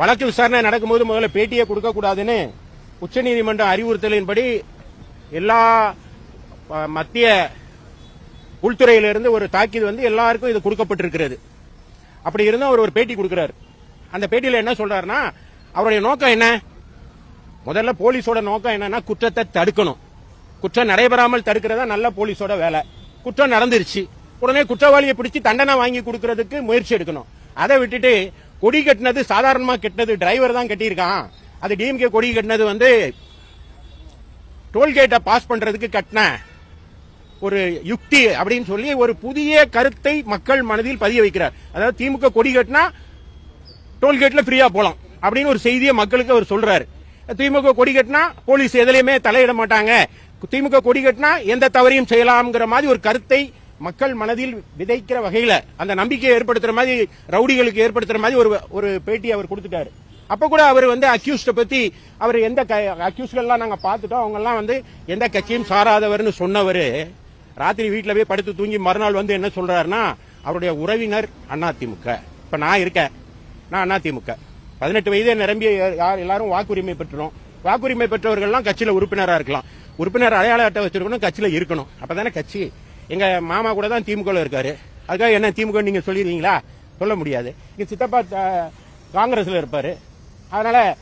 வழக்கு விசாரணை நடக்கும்போது முதல்ல பேட்டியை கொடுக்கக்கூடாதுன்னு உச்சநீதிமன்ற அறிவுறுத்தலின்படி எல்லா மத்திய உள்துறையிலிருந்து ஒரு தாக்கீது வந்து எல்லாருக்கும் இது கொடுக்கப்பட்டிருக்கிறது. அப்படி இருந்தும் அவர் ஒரு பேட்டி கொடுக்கிறார். அந்த பேட்டியில் என்ன சொல்றாருன்னா அவருடைய நோக்கம் என்ன? முதல்ல போலீஸோட நோக்கம் என்னன்னா குற்றத்தை தடுக்கணும். குற்றம் நடைபெறாமல் தடுக்கிறதா நல்ல போலீஸோட வேலை. குற்றம் நடந்துருச்சு. உடனே குற்றவாளியை பிடிச்சி தண்டனை வாங்கி கொடுக்கறதுக்கு முயற்சி எடுக்கணும். அதை விட்டுட்டு கொடி கட்டினது சாதாரணமா கட்டினது டிரைவர் தான் கட்டியிருக்கான். அது டிஎம்கே கொடி கட்டினது வந்து டோல்கேட்டை பாஸ் பண்றதுக்கு கட்டின ஒரு யுக்தி அப்படின்னு சொல்லி ஒரு புதிய கருத்தை மக்கள் மனதில் பதிய வைக்கிறார். அதாவது திமுக கொடி கட்டினா டோல்கேட்ல ஃப்ரீயா போலாம் அப்படின்னு ஒரு செய்தியை மக்களுக்கு அவர் சொல்றாரு. திமுக கொடி கட்டினா போலீஸ் எதுலையுமே தலையிட மாட்டாங்க. திமுக கொடி கட்டினா எந்த தவறையும் செய்யலாம்ங்கிற மாதிரி ஒரு கருத்தை மக்கள் மனதில் விதைக்கிற வகையில அந்த நம்பிக்கையை ஏற்படுத்துற மாதிரி ரவுடிகளுக்கு ஏற்படுத்துற மாதிரி ஒரு ஒரு பேட்டி அவர் கொடுத்துட்டாரு. அப்ப கூட அவர் வந்து அக்யூஸ்ட பத்தி அவர் எந்த அக்யூஸ்கள்லாம் நாங்க பார்த்துட்டோம். அவங்க எல்லாம் வந்து எந்த கட்சியும் சாராதவர்னு சொன்னவர் ராத்திரி வீட்டுல போய் படுத்து தூங்கி மறுநாள் வந்து என்ன சொல்றாருன்னா அவருடைய உறவினர் அதிமுக இப்ப நான் இருக்கேன். நான் அதிமுக பதினெட்டு வயதே நிரம்பிய யார் எல்லாரும் வாக்குரிமை பெற்றுறோம் வாக்குரிமை பெற்றவர்கள்லாம் கட்சியில உறுப்பினரா இருக்கலாம். உறுப்பினர் அடையாள அட்டை வச்சிருக்கணும் கட்சியில இருக்கணும். அப்பதானே கட்சி எங்க மாமா கூட தான் திமுக இருக்காரு. அதுக்காக என்ன திமுக நீங்க சொல்லிடுவீங்களா? சொல்ல முடியாது. இங்க சித்தப்பா காங்கிரஸ்ல இருப்பாரு. அதனால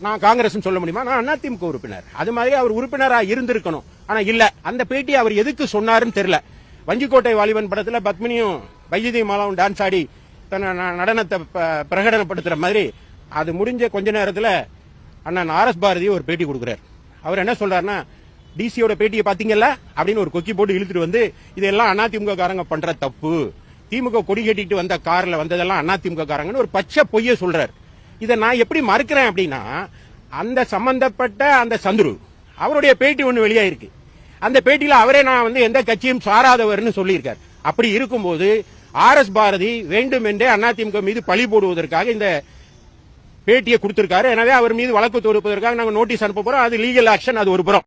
நான் காங்கிரஸ் சொல்ல முடியுமா? நான் அதிமுக உறுப்பினர். அது மாதிரி அவர் உறுப்பினரா இருந்திருக்கணும். ஆனா இல்ல. அந்த பேட்டி அவர் எதுக்கு சொன்னாருன்னு தெரியல. வஞ்சிக்கோட்டை வாலிபன் படத்துல பத்மினியும் வைஜதி மாலாவும் டான்ஸ் ஆடி தன் ந- நடனத்தை ப- பிரகடனப்படுத்துற மாதிரி அது முடிஞ்ச கொஞ்ச நேரத்துல அண்ணன் ஆர் எஸ் பாரதி ஒரு பேட்டி கொடுக்குறாரு. அவர் என்ன சொல்றாருன்னா டிசியோட பேட்டியை பாத்தீங்கல்ல அப்படின்னு ஒரு கொக்கி போட்டு இழுத்துட்டு வந்து இதெல்லாம் அதிமுக காரங்க பண்ற தப்பு. திமுக கொடி கட்டிட்டு வந்த கார்ல வந்ததெல்லாம் அதிமுக காரங்கன்னு ஒரு பச்சை பொய்ய சொல்றாரு. இதை நான் எப்படி மறுக்கிறேன் அப்படின்னா அந்த சம்பந்தப்பட்ட அந்த சந்துரு அவருடைய பேட்டி ஒன்று வெளியாயிருக்கு. அந்த பேட்டியில அவரே நான் வந்து எந்த கட்சியும் சாராதவர்னு சொல்லியிருக்கார். அப்படி இருக்கும்போது ஆர் எஸ் பாரதி வேண்டுமென்றே அதிமுக மீது பழி போடுவதற்காக இந்த பேட்டியை கொடுத்திருக்காரு. எனவே அவர் மீது வழக்கு தொடுப்பதற்காக நாங்கள் நோட்டீஸ் அனுப்ப போறோம். அது லீகல் ஆக்ஷன் அது ஒரு புறம்.